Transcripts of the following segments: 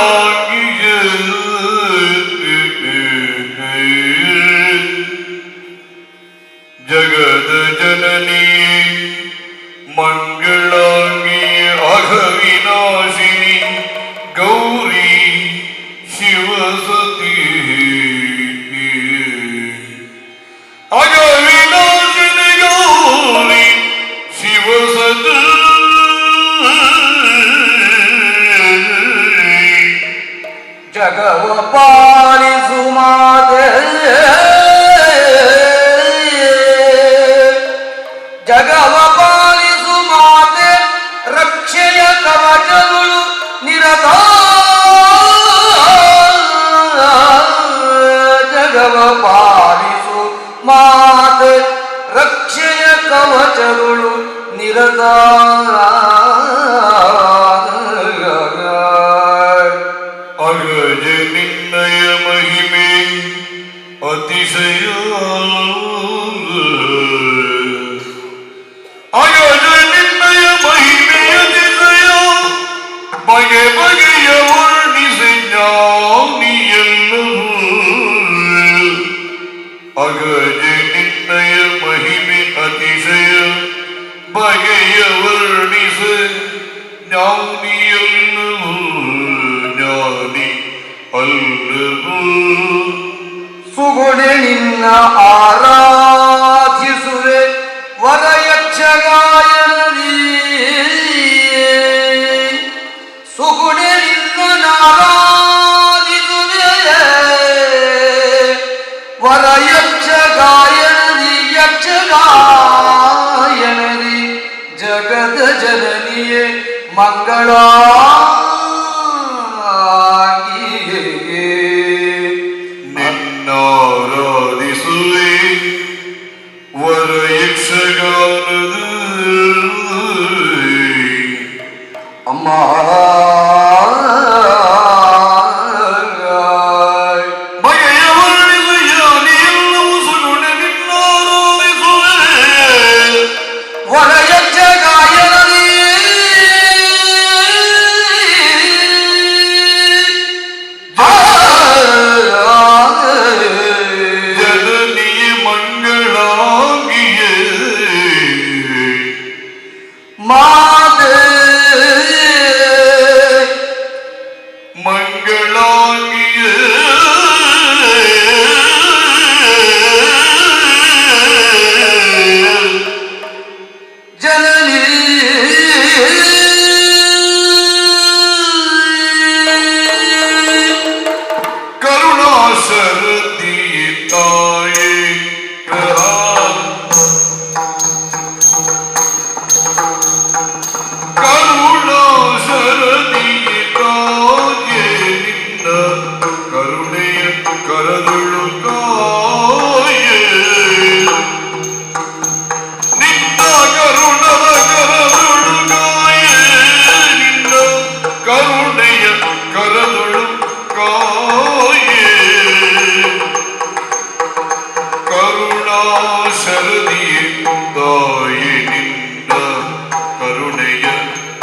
Lord. ಜಗವಪಾಲಿಸು ಮಾತೆ ರಕ್ಷೆಯ ಕವಚಗಳು ನಿರತ ಜಗವಪಾಲಿಸು ಮಾತೆ ರಕ್ಷೆಯ ಕವಚಗಳು ನಿರತ அகஜே இன்னைய மகிமை அதிசய பகையவர் நிசு ஞானி அல்லது ಸುಗುಣೆ ನಿನ್ನ ಆರಾಧಿಸುವೆ ವರಯ മംഗളോ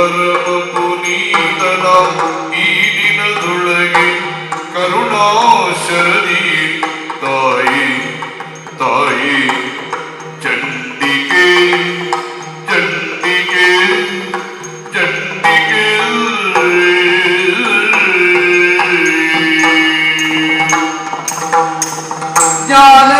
കർമ്മ പുനീതനാം ഈ ദിനതുളകിൽ കരുണാശരണി തായി തായി. ചണ്ഡികേ ചണ്ഡികേ ചണ്ഡികേ. ഞാൻ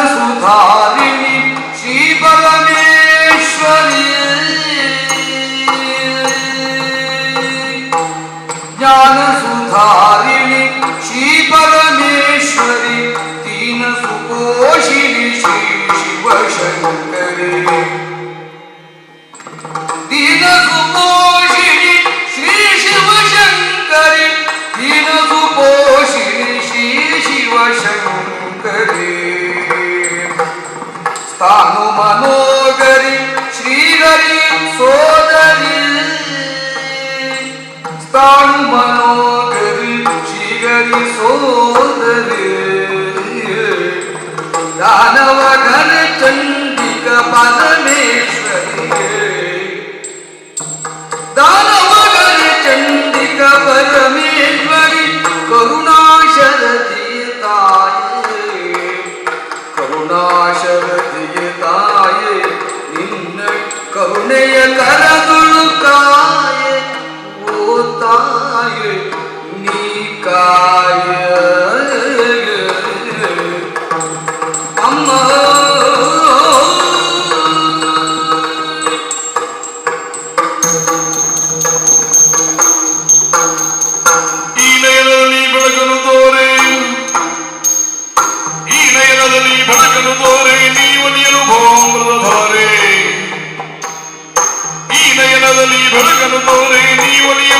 ಶಿವಶಂಕರಿ ದೀನ ಶ್ರೀ ಶಿವಶಂಕರಿ ದೀನ ಸುಪೋಷಿಣಿ ಶ್ರೀ ಮನೋಗರಿ ಶ್ರೀಗರಿ ಸೋದರಿ ಸ್ಥಾನು ಮನೋಗರಿ ಶ್ರೀಗರಿ ಸೋದರಿ मानव घन चंडिका पाद में Ahora ya gonna go ni igual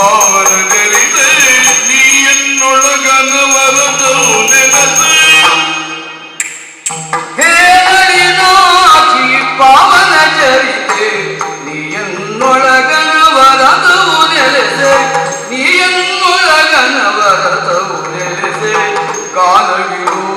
பாரதெளிது நீ என்னொழகனவரதோ நினது ಪಾವನ ಚರಿತೆ ನೀಯನ್ನೊಳಗನವರದವು ನೆಲೆಸೆ ನೀಯನ್ನೊಳಗನವರದವು ನೆಲೆಸೆ ಕಾಲವಿರುವ